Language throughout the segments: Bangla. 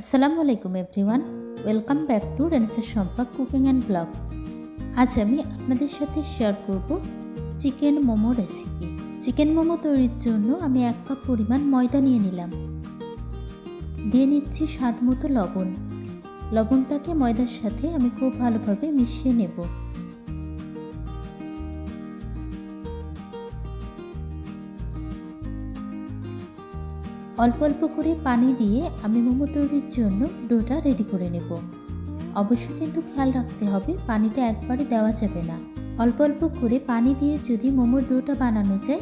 আসসালামু আলাইকুম এভরিওয়ান, ওয়েলকাম ব্যাক টু রেনেসের সম্পাক কুকিং অ্যান্ড ব্লগ। আজ আমি আপনাদের সাথে শেয়ার করব chicken momo recipe. Chicken momo তৈরির জন্য আমি এক কাপ পরিমাণ ময়দা নিয়ে নিলাম। দিয়ে নিচ্ছি স্বাদ মতো লবণ। লবণটাকে ময়দার সাথে আমি খুব ভালোভাবে মিশিয়ে নেব। অল্প অল্প করে পানি দিয়ে আমি মোমো তৈরির জন্য ডোটা রেডি করে নেব। অবশ্যই কিন্তু খেয়াল রাখতে হবে, পানিটা একবারে দেওয়া যাবে না। অল্প অল্প করে পানি দিয়ে যদি মোমোর ডোটা বানানো যায়,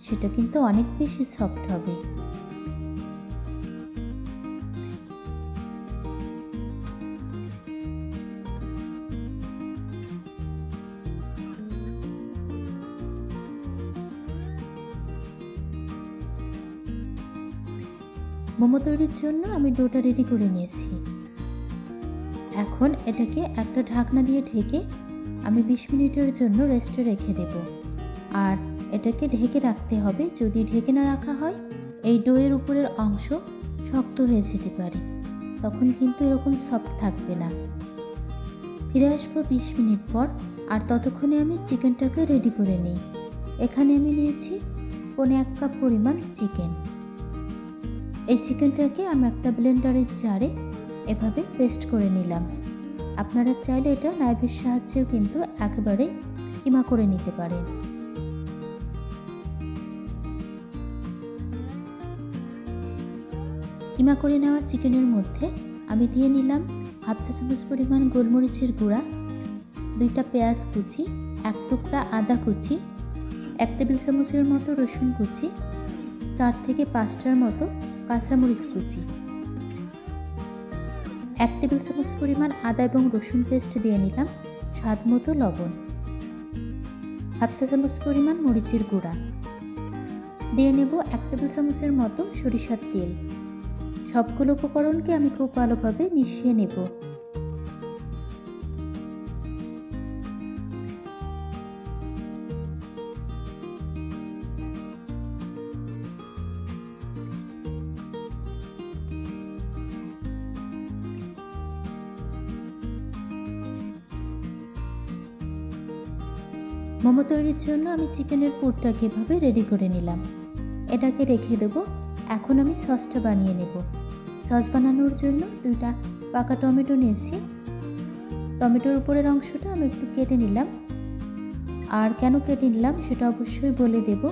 সেটা কিন্তু অনেক বেশি সফট হবে। মোমো তৈরির জন্য আমি ডোটা রেডি করে নিয়েছি। এখন এটাকে একটা ঢাকনা দিয়ে ঢেকে আমি বিশ মিনিটের জন্য রেস্টে রেখে দেব। আর এটাকে ঢেকে রাখতে হবে, যদি ঢেকে না রাখা হয়, এই ডোয়ের উপরের অংশ শক্ত হয়ে যেতে পারে। তখন কিন্তু এরকম সফট থাকবে না। ফিরে আসব বিশ মিনিট পর, আর ততক্ষণে আমি চিকেনটাকে রেডি করে নিই। এখানে আমি নিয়েছি পনে এক কাপ পরিমাণ চিকেন। এই চিকেনটাকে আমি একটা ব্লেন্ডারের জারে এভাবে পেস্ট করে নিলাম। আপনারা চাইলে এটা নাইফের সাহায্যেও কিন্তু একেবারে কিমা করে নিতে পারেন। কিমা করে নেওয়া চিকেনের মধ্যে আমি দিয়ে নিলাম হাফ চা চামচ পরিমাণ গোলমরিচের গুঁড়া, দুইটা পেঁয়াজ কুচি, এক টুকরা আদা কুচি, এক টেবিল চামচের মতো রসুন কুচি, চার থেকে পাঁচটার মতো কাঁচামরিচ কুচি। এক টেবিল চামচ পরিমাণ আদা এবং রসুন পেস্ট দিয়ে নিলাম স্বাদ মতো লবণ। হাফ চা চামচ পরিমাণ মরিচের গুঁড়া। দিয়ে নেব এক টেবিল চামচের মতো সরিষার তেল। সবগুলো উপকরণকে আমি খুব ভালোভাবে মিশিয়ে নেব। মোমো তৈরির জন্য আমি চিকেনের পুরটাকে এভাবে রেডি করে নিলাম। এটাকে রেখে দেব। এখন আমি সসটা বানিয়ে নেব। সস বানানোর জন্য দুইটা পাকা টমেটো নিয়েছি। টমেটোর উপরের অংশটা আমি একটু কেটে নিলাম। আর কেন কেটে নিলাম সেটা অবশ্যই বলে দেব।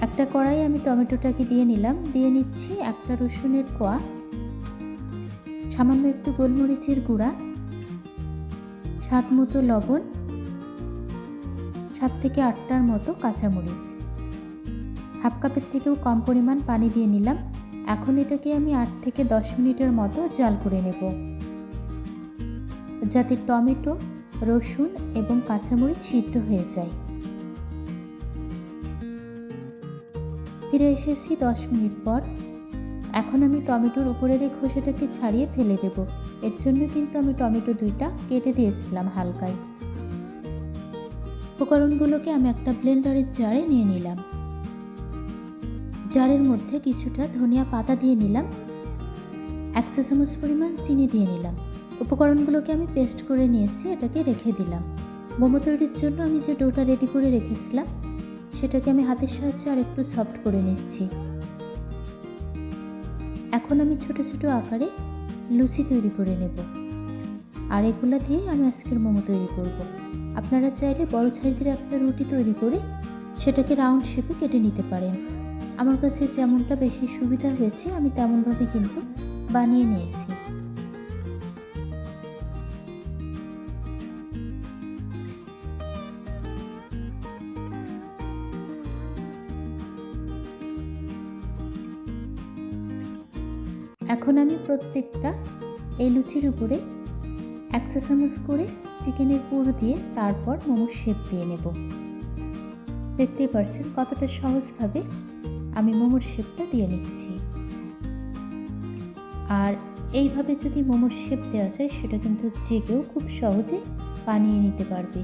একটা কড়াই আমি টমেটোটাকে দিয়ে নিলাম। দিয়ে নিচ্ছি একটা রসুনের কোয়া, সামান্য একটু গোলমরিচের গুঁড়া। স্বাদ মতো লবণ, সাত থেকে আটটার মতো কাঁচামরিচ। হাফ কাপের থেকেও কম পরিমাণ পানি দিয়ে নিলাম। এখন এটাকে আমি আট থেকে দশ মিনিটের মতো জাল করে নেব। যাতে টমেটো, রসুন এবং কাঁচামরিচ সিদ্ধ হয়ে যায়। ফিরে এসেছি দশ মিনিট পর। এখন আমি টমেটোর উপরের এই খোসাটাকে ছাড়িয়ে ফেলে দেব। এর জন্য কিন্তু আমি টমেটো দুইটা কেটে দিয়েছিলাম হালকায়। উপকরণগুলোকে আমি একটা ব্লেন্ডারের জারে নিয়ে নিলাম। জারের মধ্যে কিছুটা ধনিয়া পাতা দিয়ে নিলাম। এক চা চামচ পরিমাণ চিনি দিয়ে নিলাম। উপকরণগুলোকে আমি পেস্ট করে নিয়েছি, এটাকে রেখে দিলাম। মোমো তৈরির জন্য আমি যে ডোটা রেডি করে রেখেছিলাম, সেটাকে আমি হাতের সাহায্যে আর একটু সফট করে নিচ্ছি। এখন আমি ছোট ছোট আকারে লুচি তৈরি করে নেব। আর এগুলো দিয়েই আমি আজকের মোমো তৈরি করব। আপনারা চাইলে বড় সাইজের একটা রুটি তৈরি করে সেটাকে রাউন্ড শেপে কেটে নিতে পারেন। আমার কাছে যেমনটা বেশি সুবিধা হয়েছে, আমি তেমনভাবে কিন্তু বানিয়ে নিয়েছি। এখন আমি প্রত্যেকটা এই লুচির উপরে এক চা চামচ করে চিকেনের পুর দিয়ে তারপর মোমোর শেপ দিয়ে নেব। দেখতেই পারছেন কতটা সহজভাবে আমি মোমোর শেপটা দিয়ে নিচ্ছি। আর এইভাবে যদি মোমোর শেপ দেওয়া যায়, সেটা কিন্তু যে কেউ খুব সহজে বানিয়ে নিতে পারবে।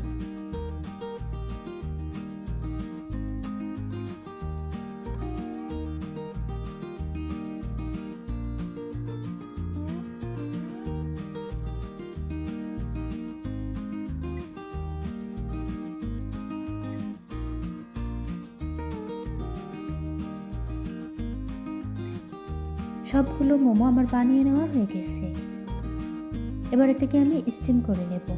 সবগুলো মোমো আমার বানিয়ে নেওয়া হয়ে গেছে। এবার এটাকে আমি স্টিম করে নেব।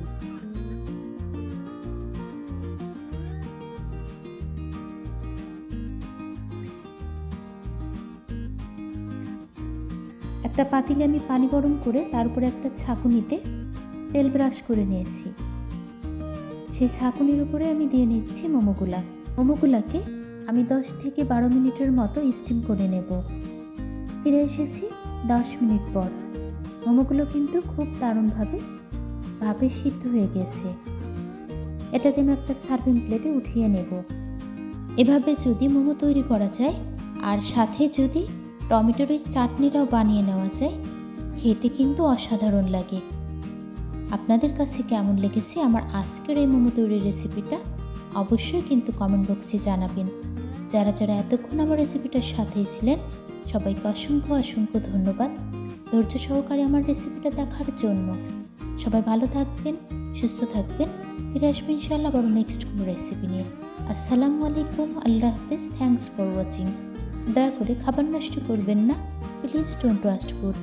একটা পাতিলে আমি পানি গরম করে তার উপরে একটা ছাঁকুনিতে তেল ব্রাশ করে নিয়েছি। সেই ছাঁকুনির উপরে আমি দিয়ে নিচ্ছি মোমোগুলা। মোমোগুলাকে আমি দশ থেকে বারো মিনিটের মতো স্টিম করে নেব। ফিরে এসেছি দশ মিনিট পর। মোমোগুলো কিন্তু খুব দারুণভাবে ভাবে সিদ্ধ হয়ে গেছে। এটাকে আমি একটা সার্ভিং প্লেটে উঠিয়ে নেব। এভাবে যদি মোমো তৈরি করা যায়, আর সাথে যদি টমেটোর ওই চাটনিটাও বানিয়ে নেওয়া যায়, খেতে কিন্তু অসাধারণ লাগে। আপনাদের কাছে কেমন লেগেছে আমার আজকের এই মোমো তৈরির রেসিপিটা, অবশ্যই কিন্তু কমেন্ট বক্সে জানাবেন। যারা যারা এতক্ষণ আমার রেসিপিটার সাথেই ছিলেন সবাইকে অসংখ্য অসংখ্য ধন্যবাদ। ধৈর্য সহকারে আমার রেসিপিটা দেখার জন্য। সবাই ভালো থাকবেন, সুস্থ থাকবেন। ফিরে আসবেন ইনশাল্লাহ আবার নেক্সট কোনো রেসিপি নিয়ে। আসসালামু আলাইকুম, আল্লাহ হাফিজ থ্যাংকস ফর ওয়াচিং দয়া করে খাবার নষ্ট করবেন না। Please don't waste food